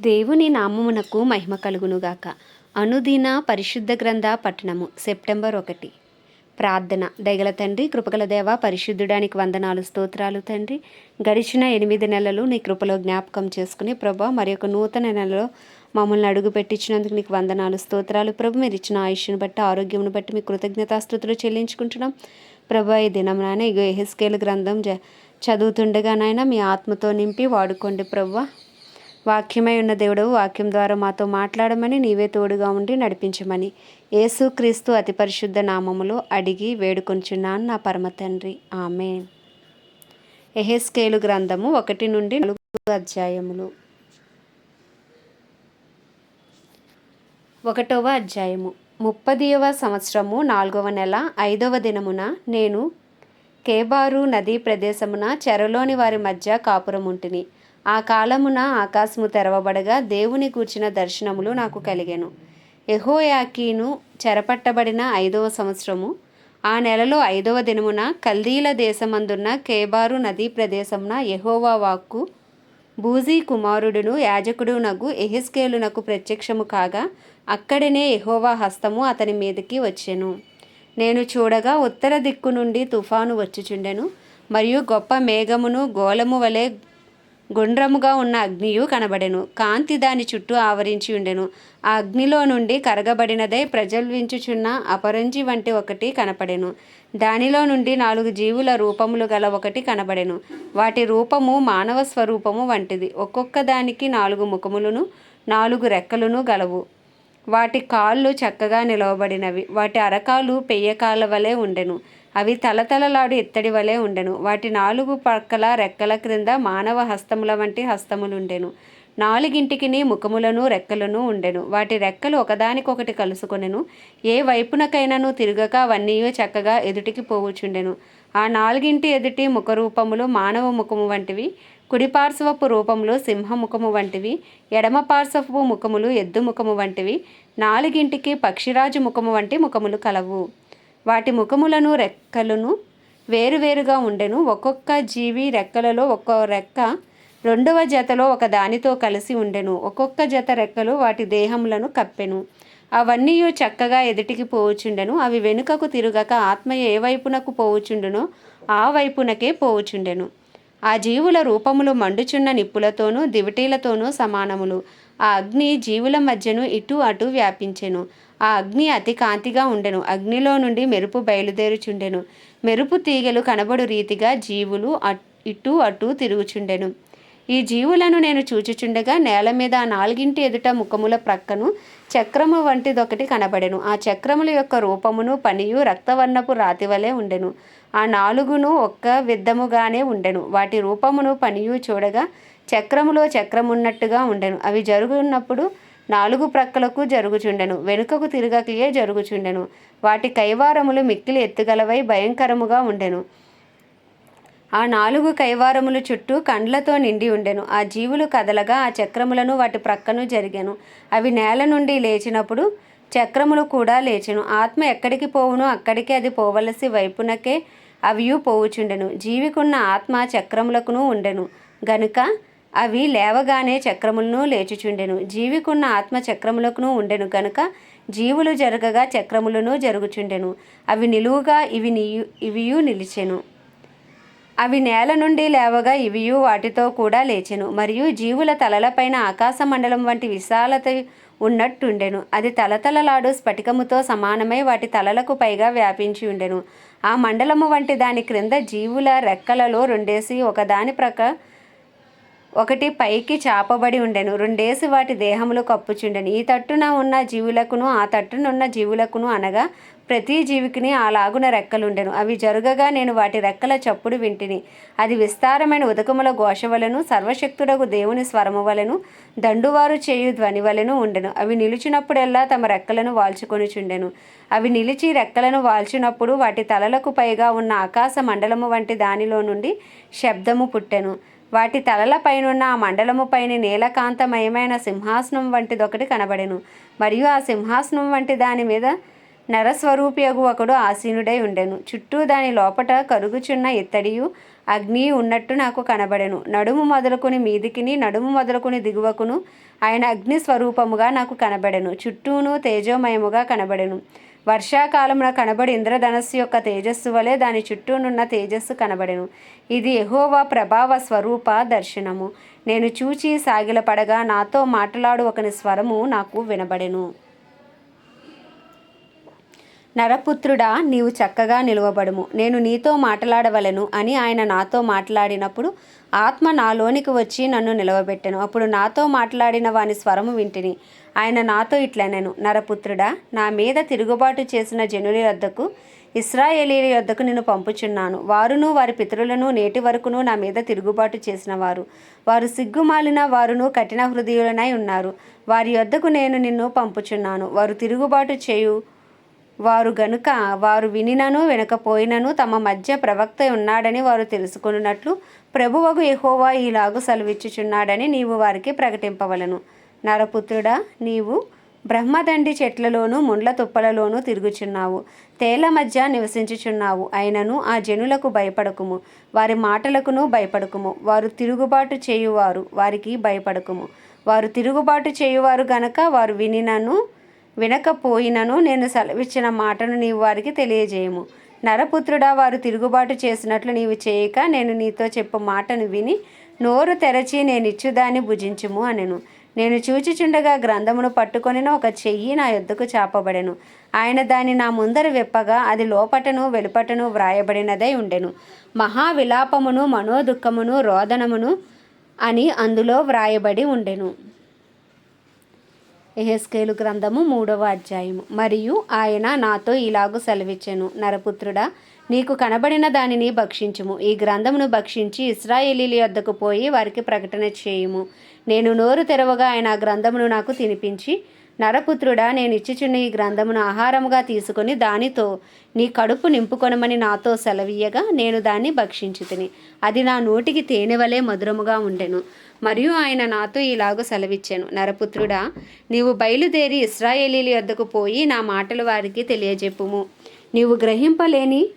దేవుని నామమునకు మహిమ కలుగునుగాక. అనుదిన పరిశుద్ధ గ్రంథ పట్టణము సెప్టెంబర్ ఒకటి. ప్రార్థన దయగల తండ్రి కృపగల దేవ పరిశుద్ధుడానికి వందనాలు స్తోత్రాలు తండ్రి. గడిచిన ఎనిమిది నెలలు నీ కృపలో జ్ఞాపకం చేసుకుని ప్రభా మరి ఒక నూతన నెలలో మమ్మల్ని అడుగు పెట్టించినందుకు నీకు వందనాలు స్తోత్రాలు. ప్రభు మీరు ఇచ్చిన ఆయుష్ను బట్టి ఆరోగ్యమును బట్టి మీ కృతజ్ఞతాస్థుతులు చెల్లించుకుంటున్నాం. ప్రభా ఈ దినం నాయన ఇగో ఎహెస్కేల్ గ్రంథం జ చదువుతుండగా నాయన మీ ఆత్మతో నింపి వాడుకోండి ప్రభా. వాక్యమై ఉన్న దేవుడు వాక్యం ద్వారా మాతో మాట్లాడమని నీవే తోడుగా ఉండి నడిపించమని. యేసుక్రీస్తు అతి పరిశుద్ధ నామములో అడిగి వేడుకొంచున్నాను నా పరమ తండ్రి. ఆమె ఎహెస్కేలు గ్రంథము ఒకటి నుండి నాలుగు అధ్యాయములు. ఒకటవ అధ్యాయము. ముప్పదియవ సంవత్సరము నాలుగవ నెల ఐదవ దినమున నేను కేబారు నదీ ప్రదేశమున చెరలోని వారి మధ్య కాపురం ఉంటిని ఆ కాలమున ఆకాశము తెరవబడగా దేవుని కూర్చిన దర్శనములు నాకు కలిగాను. ఎహోయాకీను చెరపట్టబడిన ఐదవ సంవత్సరము ఆ నెలలో ఐదవ దినమున కల్దీల దేశమందున్న కేబారు నదీ ప్రదేశమున ఎహోవా వాక్కు బూజీ కుమారుడును యాజకుడునకు ఎహెస్కేలునకు ప్రత్యక్షము కాగా అక్కడనే ఎహోవా హస్తము అతని మీదకి వచ్చెను. నేను చూడగా ఉత్తర దిక్కు నుండి తుఫాను వచ్చుచుండెను మరియు గొప్ప మేఘమును గోళము వలె గుండ్రముగా ఉన్న అగ్నియు కనబడెను. కాంతి దాని చుట్టూ ఆవరించి ఉండెను. ఆ అగ్నిలో నుండి కరగబడినదై ప్రజల్వించుచున్న అపరంజి వంటి ఒకటి కనపడెను. దానిలో నుండి నాలుగు జీవుల రూపములు గల ఒకటి కనబడెను. వాటి రూపము మానవ స్వరూపము వంటిది. ఒక్కొక్క దానికి నాలుగు ముఖములను నాలుగు రెక్కలను గలవు. వాటి కాళ్ళు చక్కగా నిలవబడినవి. వాటి అరకాలు పెయ్యకాళ్ళ వలె ఉండెను. అవి తలతలలాడు ఇత్తడి వలె ఉండెను. వాటి నాలుగు పక్కల రెక్కల క్రింద మానవ హస్తముల వంటి హస్తములుండెను. నాలుగింటికిని ముఖములను రెక్కలను ఉండెను. వాటి రెక్కలు ఒకదానికొకటి కలుసుకొనెను. ఏ వైపునకైనాను తిరగక అవన్నీ చక్కగా ఎదుటికి పోవుచుండెను. ఆ నాలుగింటి ఎదుటి ముఖరూపములు మానవ ముఖము వంటివి కుడిపార్శ్వపు రూపములు సింహముఖము వంటివి ఎడమ పార్శ్వపు ముఖములు ఎద్దు ముఖము వంటివి నాలుగింటికి పక్షిరాజు ముఖము వంటి ముఖములు కలవు. వాటి ముఖములను రెక్కలను వేరువేరుగా ఉండెను. ఒక్కొక్క జీవి రెక్కలలో ఒక్కో రెక్క రెండవ జతలో ఒక దానితో కలిసి ఉండెను. ఒక్కొక్క జత రెక్కలు వాటి దేహములను కప్పెను. అవన్నీ చక్కగా ఎదుటికి పోవుచుండెను. అవి వెనుకకు తిరగక ఆత్మ ఏ వైపునకు పోవుచుండునో ఆ వైపునకే పోవుచుండెను. ఆ జీవుల రూపములు మండుచున్న నిప్పులతోనూ దివిటీలతోనూ సమానములు. ఆ అగ్ని జీవుల మధ్యను ఇటు అటు వ్యాపించెను. ఆ అగ్ని అతి కాంతిగా ఉండెను. అగ్నిలో నుండి మెరుపు బయలుదేరుచుండెను. మెరుపు తీగలు కనబడు రీతిగా జీవులు ఇటు అటు తిరుగుచుండెను. ఈ జీవులను నేను చూచుచుండగా నేల మీద నాలుగింటి ఎదుట ముఖముల ప్రక్కను చక్రము వంటిదొకటి కనబడెను. ఆ చక్రముల యొక్క రూపమును పనియు రక్తవర్ణపు రాతి వలె ఉండెను. ఆ నాలుగును ఒక్క విద్దముగానే ఉండెను. వాటి రూపమును పనియు చూడగా చక్రములో చక్రమున్నట్టుగా ఉండెను. అవి జరుగున్నప్పుడు నాలుగు ప్రక్కలకు జరుగుచుండెను వెనుకకు తిరగకయే జరుగుచుండెను. వాటి కైవారములు మిక్కిలి ఎత్తుగలవై భయంకరముగా ఉండెను. ఆ నాలుగు కైవారములు చుట్టూ కండ్లతో నిండి ఉండెను. ఆ జీవులు కదలగా ఆ చక్రములను వాటి ప్రక్కను జరిగాను. అవి నేల నుండి లేచినప్పుడు చక్రములు కూడా లేచెను. ఆత్మ ఎక్కడికి పోవునో అక్కడికి అది పోవలసి వైపునకే అవియు పోవుచుండెను. జీవికున్న ఆత్మ చక్రములకును ఉండెను. గనుక అవి లేవగానే చక్రములను లేచుచుండెను. జీవికున్న ఆత్మ చక్రములకును ఉండెను కనుక జీవులు జరగగా చక్రములను జరుగుచుండెను. అవి నిలువుగా ఇవి నియు ఇవియు నిలిచెను. అవి నేల నుండి లేవగా ఇవియు వాటితో కూడా లేచెను. మరియు జీవుల తలలపైన ఆకాశ మండలం వంటి విశాలత ఉన్నట్టుండెను. అది తలతలలాడు స్ఫటికముతో సమానమై వాటి తలలకు పైగా వ్యాపించి ఉండెను ఆ మండలము వంటి దాని క్రింద జీవుల రెక్కలలో రెండేసి ఒకదాని ప్రక ఒకటి పైకి చాపబడి ఉండెను. రెండేసి వాటి దేహములు కప్పుచుండెను. ఈ తట్టున ఉన్న జీవులకును ఆ తట్టునున్న జీవులకును అనగా ప్రతి జీవికిని అలాగున రెక్కలుండెను. అవి జరుగగా నేను వాటి రెక్కల చప్పుడు వింటిని. అది విస్తారమైన ఉదకముల ఘోషవలను సర్వశక్తుడకు దేవుని స్వరము వలను దండువారు చేయు ధ్వని వలను ఉండెను. అవి నిలిచినప్పుడెల్లా తమ రెక్కలను వాల్చుకొనిచుండెను. అవి నిలిచి రెక్కలను వాల్చినప్పుడు వాటి తలలకు పైగా ఉన్న ఆకాశ మండలము వంటి దానిలో నుండి శబ్దము పుట్టెను. వాటి తలలపైనున్న ఆ మండలము పైన నీలకాంతమయమైన సింహాసనం వంటిదొకటి కనబడెను. మరియు ఆ సింహాసనం వంటి దాని మీద నరస్వరూపియగు ఒకడు ఆసీనుడై ఉండెను. చుట్టూ దాని లోపట కరుగుచున్న ఇత్తడియు అగ్ని ఉన్నట్టు నాకు కనబడెను. నడుము మొదలుకొని మీదికిని నడుము మొదలుకొని దిగువకును ఆయన అగ్ని స్వరూపముగా నాకు కనబడెను. చుట్టూను తేజోమయముగా కనబడెను. వర్షాకాలమున కనబడి ఇంద్రధనస్సు యొక్క తేజస్సు వలె దాని చుట్టూనున్న తేజస్సు కనబడెను. ఇది ఎహోవా ప్రభావ స్వరూప దర్శనము. నేను చూచి సాగిలపడగా నాతో మాట్లాడు ఒకని స్వరము నాకు వినబడెను. నరపుత్రుడా నీవు చక్కగా నిలువబడుము. నేను నీతో మాట్లాడవలెను అని ఆయన నాతో మాట్లాడినప్పుడు ఆత్మ నాలోనికి వచ్చి నన్ను నిలవబెట్టెను. అప్పుడు నాతో మాట్లాడిన వాని స్వరము వింటిని. ఆయన నాతో ఇట్లనెను నరపుత్రుడా నా మీద తిరుగుబాటు చేసిన జనుల యొద్దకు ఇస్రాయేలీల యొద్దకు నిన్ను పంపుచున్నాను. వారును వారి పితరులను నేటి వరకును నా మీద తిరుగుబాటు చేసిన వారు. వారు సిగ్గుమాలిన వారును కఠిన హృదయులనై ఉన్నారు. వారి యొద్దకు నేను నిన్ను పంపుచున్నాను. వారు తిరుగుబాటు చేయు వారు గనుక వారు వినినను వినకపోయినను తమ మధ్య ప్రవక్త ఉన్నాడని వారు తెలుసుకున్నట్లు ప్రభువగు ఎహోవా ఈలాగు సెలవిచ్చుచున్నాడని నీవు వారికి ప్రకటింపవలను. నరపుత్రుడా నీవు బ్రహ్మదండి చెట్లలోనూ ముండ్ల తుప్పలలోనూ తిరుగుచున్నావు. తేళ్ళ మధ్య నివసించుచున్నావు. అయినను ఆ జనులకు భయపడకుము. వారి మాటలకును భయపడకుము. వారు తిరుగుబాటు చేయువారు వారికి భయపడకుము. వారు తిరుగుబాటు చేయువారు గనక వారు వినినను వినకపోయినను నేను సెలవిచ్చిన మాటను నీవు వారికి తెలియజేయము. నరపుత్రుడా వారు తిరుగుబాటు చేసినట్లు నీవు చేయక నేను నీతో చెప్పు మాటను విని నోరు తెరచి నేనిచ్చుదాన్ని భుజించుము అనెను. నేను చూచిచుండగా గ్రంథమును పట్టుకొనిన ఒక చెయ్యి నా యొద్దకు చాపబడెను. ఆయన దాన్ని నా ముందర విప్పగా అది లోపటను వెలుపటను వ్రాయబడినదై ఉండెను. మహా విలాపమును మనోదుఖమును రోదనమును అని అందులో వ్రాయబడి ఉండెను. ఎహెస్కేలు గ్రంథము మూడవ అధ్యాయము. మరియు ఆయన నాతో ఇలాగు సెలవిచ్చెను. నరపుత్రుడా నీకు కనబడిన దానిని భక్షించుము. ఈ గ్రంథమును భక్షించి ఇస్రాయేలీల యొద్దకు పోయి వారికి ప్రకటన చేయుము. నేను నోరు తెరవగా ఆయన ఆ గ్రంథమును నాకు తినిపించి నరపుత్రుడా నేను ఇచ్చిచున్న ఈ గ్రంథమును ఆహారముగా తీసుకొని దానితో నీ కడుపు నింపుకొనమని నాతో సెలవీయగా నేను దాన్ని భక్షించి తిని అది నా నోటికి తేనెవలే మధురముగా ఉండెను. మరియు ఆయన నాతో ఇలాగ సెలవిచ్చాను. నరపుత్రుడా నీవు బయలుదేరి ఇస్రాయేలీల యొద్దకు పోయి నా మాటలు వారికి తెలియజెప్పుము. నీవు గ్రహింపలేని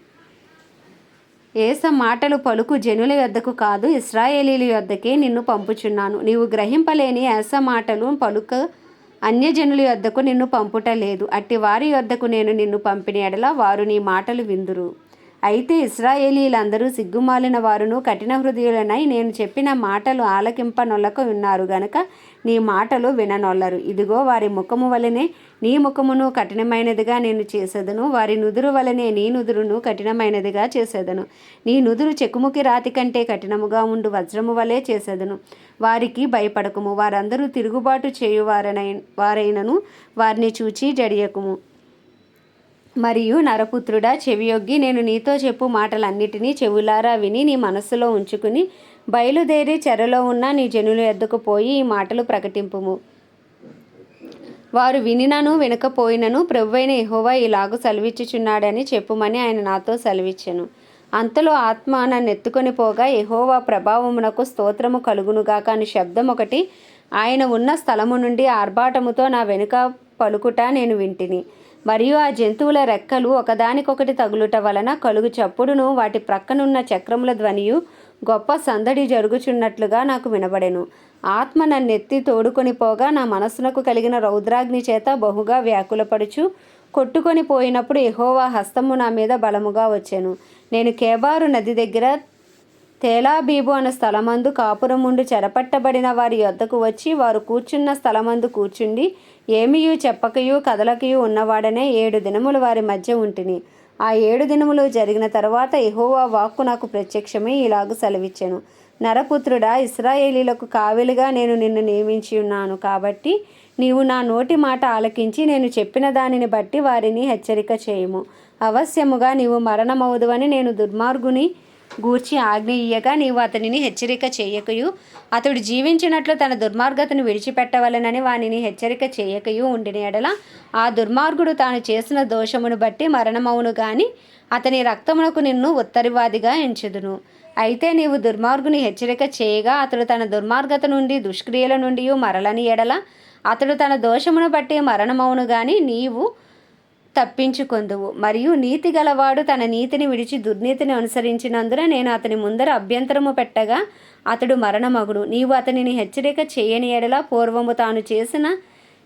ఏస మాటలు పలుకు జనుల యొద్దకు కాదు ఇస్రాయేలీల యొద్దకే నిన్ను పంపుచున్నాను. నీవు గ్రహింపలేని ఏస మాటలు పలుక అన్యజనుల యొద్దకు నిన్ను పంపుట లేదు అట్టి వారి యొద్దకు నేను నిన్ను పంపిన ఎడల వారు నీ మాటలు విందురు. అయితే ఇస్రాయేలీలందరూ సిగ్గుమాలిన వారును కఠిన హృదయులనై నేను చెప్పిన మాటలు ఆలకింపనొల్లక ఉన్నారు గనుక నీ మాటలు విననొల్లరు. ఇదిగో వారి ముఖము వలనే నీ ముఖమును కఠినమైనదిగా నేను చేసేదను. వారి నుదురు వలనే నీ నుదురును కఠినమైనదిగా చేసేదను. నీ నుదురు చెక్కుముకి రాతి కంటే కఠినముగా ఉండు వజ్రము వలె చేసేదను. వారికి భయపడకుము. వారందరూ తిరుగుబాటు చేయువారనై వారైనను వారిని చూచి జడియకుము. మరియు నరపుత్రుడా చెవియొగ్గి నేను నీతో చెప్పు మాటలన్నిటినీ చెవులారా విని నీ మనస్సులో ఉంచుకుని బయలుదేరి చెరలో ఉన్న నీ జనులు ఎద్దకు పోయి ఈ మాటలు ప్రకటింపుము. వారు వినినను వినకపోయినను ప్రభువైన ఎహోవా ఇలాగు సెలవిచ్చుచున్నాడని చెప్పుమని ఆయన నాతో సెలవిచ్చెను. అంతలో ఆత్మ నన్ను ఎత్తుకొని పోగా ఎహోవా ప్రభావమునకు స్తోత్రము కలుగునుగాక అని శబ్దం ఒకటి ఆయన ఉన్న స్థలము నుండి ఆర్భాటముతో నా వెనుక పలుకుట నేను వింటిని. మరియు ఆ జంతువుల రెక్కలు ఒకదానికొకటి తగులుట వలన కలుగు చప్పుడును వాటి ప్రక్కనున్న చక్రముల ధ్వనియు గొప్ప సందడి జరుగుచున్నట్లుగా నాకు వినబడెను. ఆత్మ నన్నెత్తి తోడుకొని పోగా నా మనస్సునకు కలిగిన రౌద్రాగ్ని చేత బహుగా వ్యాకులపడుచు కొట్టుకొని పోయినప్పుడు ఎహోవా హస్తము నా మీద బలముగా వచ్చాను. నేను కేబారు నది దగ్గర తేలాబీబు అన్న స్థలమందు కాపురముండు చెరపట్టబడిన వారి యొద్దకు వచ్చి వారు కూర్చున్న స్థలమందు కూర్చుండి ఏమియు చెప్పకయు కదలకయు ఉన్నవాడనే ఏడు దినములు వారి మధ్య ఉంటిని. ఆ ఏడు దినములు జరిగిన తర్వాత ఎహోవా వాక్కు నాకు ప్రత్యక్షమే ఇలాగు సెలవిచ్చాను. నరపుత్రుడా ఇస్రాయేలీలకు కావలిగా నేను నిన్ను నియమించి ఉన్నాను కాబట్టి నీవు నా నోటి మాట ఆలకించి నేను చెప్పిన దానిని బట్టి వారిని హెచ్చరిక చేయము. అవశ్యముగా నీవు మరణమవుదువని నేను దుర్మార్గుని గూర్చి ఆజ్ఞ ఇయ్యగా నీవు అతనిని హెచ్చరిక చేయకయు. అతడు జీవించినట్లు తన దుర్మార్గతను విడిచిపెట్టవలనని వానిని హెచ్చరిక చేయకయు ఉండిన ఎడల ఆ దుర్మార్గుడు తాను చేసిన దోషమును బట్టి మరణమవును గాని అతని రక్తమునకు నిన్ను ఉత్తరివాదిగా ఎంచుదును. అయితే నీవు దుర్మార్గుని హెచ్చరిక చేయగా అతడు తన దుర్మార్గత నుండి దుష్క్రియల నుండి మరలని ఎడల అతడు తన దోషమును బట్టి మరణమవును గాని నీవు తప్పించుకొందువు. మరియు నీతి గలవాడు తన నీతిని విడిచి దుర్నీతిని అనుసరించినందున నేను అతని ముందర అభ్యంతరము పెట్టగా అతడు మరణమగుడు నీవు అతనిని హెచ్చరిక చేయని ఎడల పూర్వము తాను చేసిన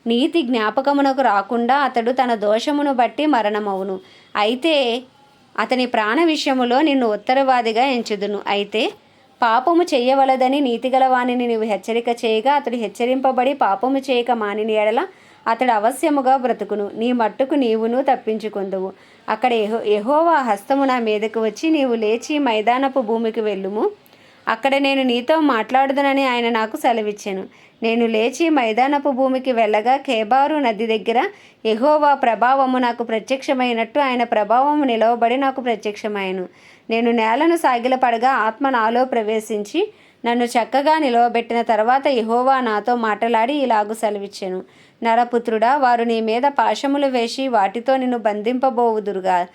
నీతి జ్ఞాపకమునకు రాకుండా అతడు తన దోషమును బట్టి మరణమవును. అయితే అతని ప్రాణ విషయములో నిన్ను ఉత్తరవాదిగా ఎంచుదును. అయితే పాపము చేయవలదని నీతిగలవాణిని నీవు హెచ్చరిక చేయగా అతడు హెచ్చరింపబడి పాపము చేయక మానిని ఎడల అతడు అవశ్యముగా బ్రతుకును. నీ మట్టుకు నీవును తప్పించుకుందువు. అక్కడ ఎహో ఎహోవా హస్తము నా మీదకు వచ్చి నీవు లేచి మైదానపు భూమికి వెళ్ళుము. అక్కడ నేను నీతో మాట్లాడుదనని ఆయన నాకు సెలవిచ్చాను. నేను లేచి మైదానపు భూమికి వెళ్ళగా కేబారు నది దగ్గర ఎహోవా ప్రభావము నాకు ప్రత్యక్షమైనట్టు ఆయన ప్రభావము నిలవబడి నాకు ప్రత్యక్షమాయను. నేను నేలను సాగిలపడగా ఆత్మ నాలో ప్రవేశించి నన్ను చక్కగా నిలవబెట్టిన తర్వాత ఎహోవా నాతో మాట్లాడి ఇలాగు సెలవిచ్చాను. నరపుత్రుడా వారు నీ మీద పాశములు వేసి వాటితో నిన్ను బంధింపబోవుదురుగా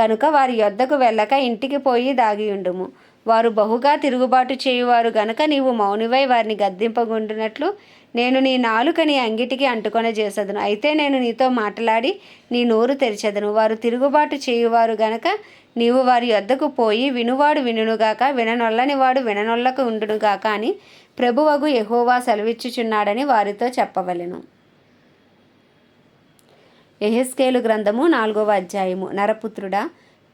గనుక వారి యొద్దకు వెళ్ళక ఇంటికి పోయి దాగియుండుము వారు బహుగా తిరుగుబాటు చేయువారు గనుక నీవు మౌనివై వారిని గద్దింపగుండునట్లు నేను నీ నాలుక నీ అంగిటికి అంటుకొన చేసదును. అయితే నేను నీతో మాట్లాడి నీ నోరు తెరిచెదను. వారు తిరుగుబాటు చేయువారు గనక నీవు వారి యొద్దకు పోయి వినువాడు వినుగాక విననొల్లని వాడు విననొల్లకు ఉండునుగాక అని ప్రభువగు ఎహోవా సెలవిచ్చుచున్నాడని వారితో చెప్పవలెను. ఎహెస్కేలు గ్రంథము నాలుగవ అధ్యాయము. నరపుత్రుడా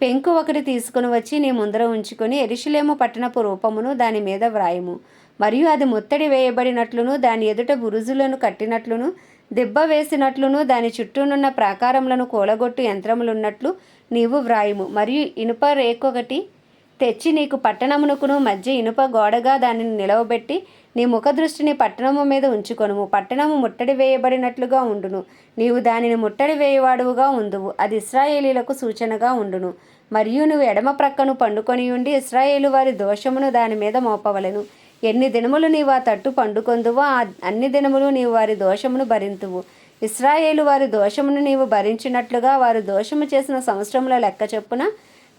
పెంకు ఒకటి తీసుకుని వచ్చి నీ ముందర ఉంచుకొని ఎరిశిలేము పట్టణపు రూపమును దాని మీద వ్రాయము. మరియు అది ముత్తడి వేయబడినట్లును దాని ఎదుట బురుజులను కట్టినట్లును దెబ్బ వేసినట్లును దాని చుట్టూనున్న ప్రాకారములను కూలగొట్టు యంత్రములున్నట్లు నీవు వ్రాయము. మరియు ఇనుప రేకొకటి తెచ్చి నీకు పట్టణమునకును మధ్య ఇనుప గోడగా దానిని నిలవబెట్టి నీ ముఖ దృష్టిని పట్టణము మీద ఉంచుకొనుము. పట్టణము ముట్టడి వేయబడినట్లుగా ఉండును. నీవు దానిని ముట్టడి వేయవాడువుగా ఉందువు. అది ఇస్రాయేలీలకు సూచనగా ఉండును. మరియు నువ్వు ఎడమ ప్రక్కను పండుకొని ఉండి ఇస్రాయేలు వారి దోషమును దాని మీద మోపవలెను. ఎన్ని దినములు నీవు ఆ తట్టు పండుకొందువో ఆ అన్ని దినములు నీవు వారి దోషమును భరింతువు. ఇస్రాయేలు వారి దోషమును నీవు భరించినట్లుగా వారు దోషము చేసిన సంవత్సరముల లెక్క చెప్పున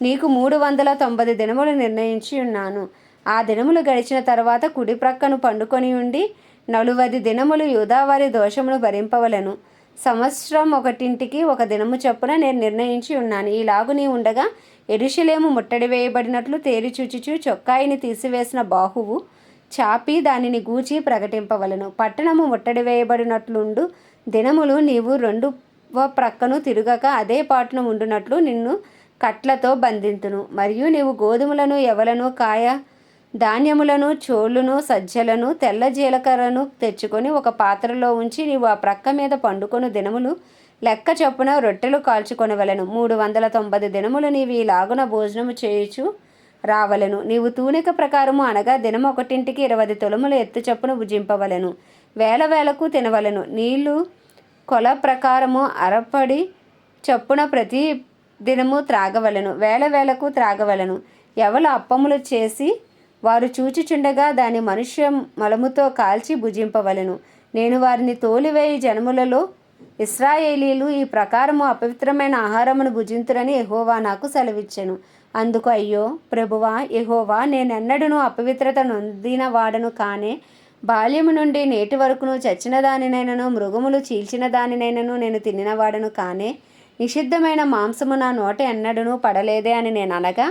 నీకు మూడు వందల తొంభై దినములు నిర్ణయించి ఉన్నాను. ఆ దినములు గడిచిన తర్వాత కుడి ప్రక్కను పండుకొని ఉండి నలువది దినములు యూదావారి దోషమును భరింపవలెను. సంవత్సరం ఒకటింటికి ఒక దినము చొప్పున నేను నిర్ణయించి ఉన్నాను. ఈలాగు నీ ఉండగా ఎరుషలేము ముట్టడి వేయబడినట్లు తేరిచూచుచు చొక్కాయిని తీసివేసిన బాహువు చాపి దానిని గూచి ప్రకటింపవలను. పట్టణము ముట్టడి వేయబడినట్లుండు దినములు నీవు రెండు ప్రక్కను తిరగక అదే పాటున ఉండునట్లు నిన్ను కట్లతో బంధింతును. మరియు నీవు గోధుమలను ఎవలను కాయ ధాన్యములను చోళ్ళును సజ్జలను తెల్ల జీలకర్రను తెచ్చుకొని ఒక పాత్రలో ఉంచి నీవు ఆ ప్రక్క మీద పండుకొను దినములు లెక్క చొప్పున రొట్టెలు కాల్చుకొనవలెను. మూడు వందల తొంభై దినములు నీవు ఈ లాగున భోజనము చేయుచు రావలెను. నీవు తూనిక ప్రకారము అనగా దినం ఒకటింటికి ఇరవై తొలములు ఎత్తు చొప్పున భుజింపవలెను. వేల వేలకు తినవలెను. నీళ్ళు కొల ప్రకారము అరపడి చొప్పున ప్రతి దినము త్రాగవలెను. వేల వేలకు త్రాగవలెను. ఎవలు అప్పములు చేసి వారు చూచిచుండగా దాని మనుష్య మలముతో కాల్చి భుజింపవలెను. నేను వారిని తోలివేయి జనములలో ఇస్రాయేలీలు ఈ ప్రకారము అపవిత్రమైన ఆహారమును భుజింతురని ఎహోవా నాకు సెలవిచ్చెను. అందుకు అయ్యో ప్రభువా ఎహోవా నేనెన్నడను అపవిత్రత నొందిన వాడను కానే బాల్యము నుండి నేటి వరకును చచ్చిన దానినైనను మృగములు చీల్చిన దానినైనను నేను తినినవాడను కానే నిషిద్ధమైన మాంసము నా నోట ఎన్నడను పడలేదే అని నేను అనగా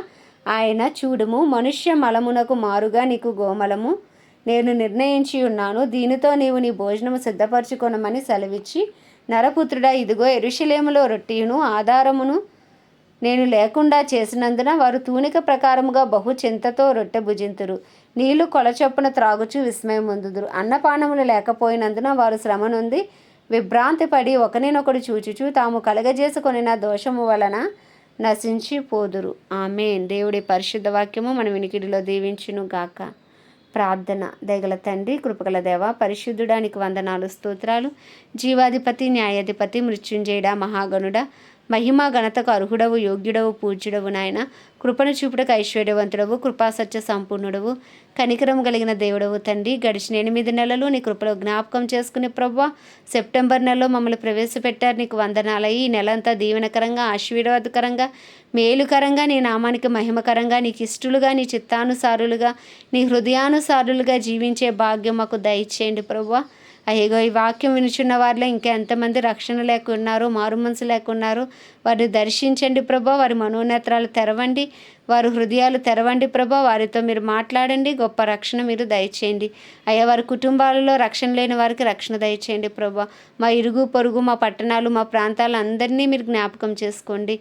ఆయన చూడుము మనుష్య మలమునకు మారుగా నీకు గోమలము. నేను నిర్ణయించి ఉన్నాను దీనితో నీవు నీ భోజనము సిద్ధపరచుకొనమని సెలవిచ్చి నరపుత్రుడా ఇదిగో ఎరుషలేములో రొట్టియును ఆధారమును నేను లేకుండా చేసినందున వారు తూనిక ప్రకారముగా బహు చింతతో రొట్టె భుజింతురు. నీళ్ళు కొలచొప్పున త్రాగుచు విస్మయం ముందుదురు అన్నపానములు లేకపోయినందున వారు శ్రమ నుండి విభ్రాంతి పడి ఒకరినొకడు చూచుచు తాము కలగజేసుకొనిన దోషము వలన నశించిపోదురు. ఆమె దేవుడి పరిశుద్ధ వాక్యము మన వినికిడిలో దీవించును గాక. ప్రార్థన దయగల తండ్రి కృపగల దేవ పరిశుద్ధుడానికి వందనాలు స్తోత్రాలు. జీవాధిపతి న్యాయాధిపతి మృత్యుంజయుడ మహాగణుడ మహిమా ఘనతకు అర్హుడవు యోగ్యుడవు పూజ్యుడవు నాయన. కృపను చూపుటకు ఐశ్వర్యవంతుడవు కృపాసత్య సంపూర్ణుడవు. కనికరం కలిగిన దేవుడవు తండ్రి. గడిచిన ఎనిమిది నెలలు నీ కృపలో జ్ఞాపకం చేసుకుని ప్రభా సెప్టెంబర్ నెలలో మమ్మల్ని ప్రవేశపెట్టారు. నీకు వందనాలయ్యి. ఈ నెలంతా దీవెనకరంగా ఆశీర్వాదకరంగా మేలుకరంగా నీ నామానికి మహిమకరంగా నీకు ఇష్టలుగా నీ చిత్తానుసారులుగా నీ హృదయానుసారులుగా జీవించే భాగ్యం మాకు దయచేయండి ప్రభా అయ్యగో ఈ వాక్యం వినుచున్న వారిలో ఇంకా ఎంతమంది రక్షణ లేకున్నారు మారు మనసు లేకున్నారు వారిని దర్శించండి ప్రభా వారి మనోనేత్రాలు తెరవండి వారి హృదయాలు తెరవండి ప్రభా వారితో మీరు మాట్లాడండి గొప్ప రక్షణ మీరు దయచేయండి. అయ్యా వారి కుటుంబాలలో రక్షణ లేని వారికి రక్షణ దయచేయండి ప్రభా. మా ఇరుగు పొరుగు మా పట్టణాలు మా ప్రాంతాలు అందరినీ మీరు జ్ఞాపకం చేసుకోండి.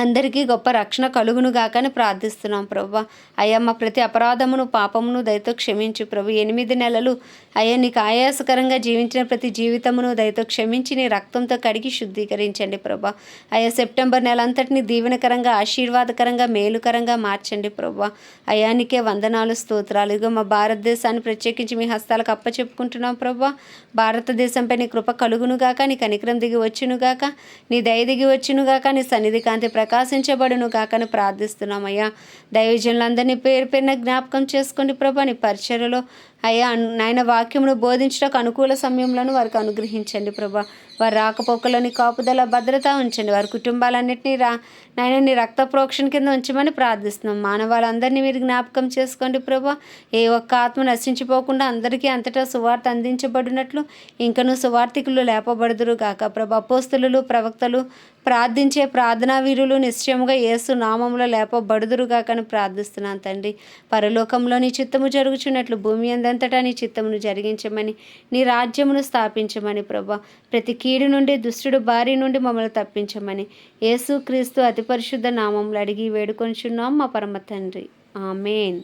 అందరికీ గొప్ప రక్షణ కలుగును గాకని ప్రార్థిస్తున్నాం ప్రభు. అయ్యా మా ప్రతి అపరాధమును పాపమును దయతో క్షమించు ప్రభు. ఎనిమిది నెలలు అయ్యా నీకు ఆయాసకరంగా జీవించిన ప్రతి జీవితమును దయతో క్షమించి నీ రక్తంతో కడిగి శుద్ధీకరించండి ప్రభా. అయ్యా సెప్టెంబర్ నెల అంతటిని దీవెనకరంగా ఆశీర్వాదకరంగా మేలుకరంగా మార్చండి ప్రభా. అయ్యా నీకే వందనాలు స్తోత్రాలు. ఇగో మా భారతదేశాన్ని ప్రత్యేకించి మీ హస్తాలకు అప్పచెప్పుకుంటున్నాం ప్రభా. భారతదేశంపై నీ కృప కలుగునుగాక నీ కనికరం దిగి వచ్చునుగాక నీ దయ దిగి వచ్చునుగాక నీ సన్నిధి కాంతి ప్రకాశించబడును కాకని ప్రార్థిస్తున్నామయ్యా. దైవజనులందరినీ పేరు పేరున జ్ఞాపకం చేసుకోండి ప్రభా నీ పరిచర్యలో అయ్యా నాయన వాక్యమును బోధించడానికి అనుకూల సమయంలోను వారికి అనుగ్రహించండి ప్రభా. వారి రాకపోకలని కాపుదల భద్రత ఉంచండి. వారి కుటుంబాలన్నింటినీ రా నాయన నీ రక్త ప్రోక్షణ కింద ఉంచమని ప్రార్థిస్తున్నాం. మానవాళ్ళందరినీ మీరు జ్ఞాపకం చేసుకోండి ప్రభా. ఏ ఒక్క ఆత్మ నశించిపోకుండా అందరికీ అంతటా సువార్త అందించబడినట్లు ఇంకను సువార్థికులు లేపబడుదురు గాక. ప్రభా అపోస్తులు ప్రవక్తలు ప్రార్థించే ప్రార్థనా వీరులు నిశ్చయముగా యేసు నామంలో లేపబడుదురు గాకని ప్రార్థిస్తున్నాను తండ్రి. పరలోకంలో నీ చిత్తము జరుగుచున్నట్లు భూమి అందరి అందంతటా నీ చిత్తమును జరిగించమని నీ రాజ్యమును స్థాపించమని ప్రభా. ప్రతి కీడు నుండి దుష్టుడు భార్య నుండి మమ్మల్ని తప్పించమని యేసు క్రీస్తు అతి పరిశుద్ధ నామంలో అడిగి వేడుకొంచున్నాం మా పరమ తండ్రి. ఆమెన్.